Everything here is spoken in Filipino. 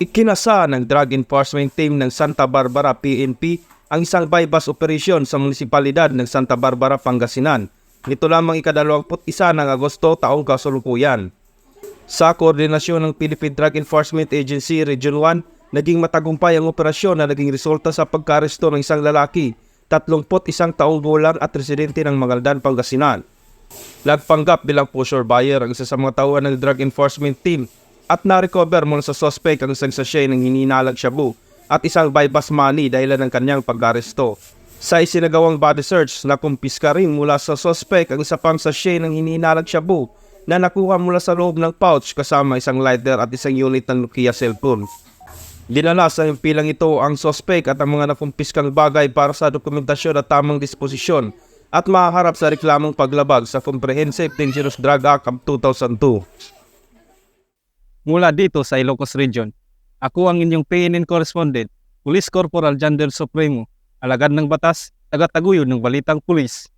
Ikinasa ng Drug Enforcement Team ng Santa Barbara PNP ang isang bypass operation sa munisipalidad ng Santa Barbara, Pangasinan. Nito lamang ikadalawamput isa ng Agosto taong kasalukuyan. Sa koordinasyon ng Philippine Drug Enforcement Agency Region 1, naging matagumpay ang operasyon na naging resulta sa pagkaresto ng isang lalaki, 31 taong gulang at residente ng Magaldan, Pangasinan. Nagpanggap bilang pusher buyer ang isa sa mga tauhan ng Drug Enforcement Team at na-recover mula sa suspect ang isang sachet ng hininalag shabu at isang bypass money dahilan ng kanyang pag-aresto. Sa isinagawang body search, nakumpiska rin mula sa suspect ang isa pang sachet ng hininalag shabu na nakuha mula sa loob ng pouch kasama isang lighter at isang unit ng Nokia cellphone. Dinala sa pilang ito ang suspect at ang mga nakumpiskang bagay para sa dokumentasyon at tamang disposisyon at maharap sa reklamong paglabag sa Comprehensive Dangerous Drug Act of 2002. Mula dito sa Ilocos Region, ako ang inyong PNN correspondent, Police Corporal Jander Supremo, alagad ng batas, tagataguyod ng balitang pulis.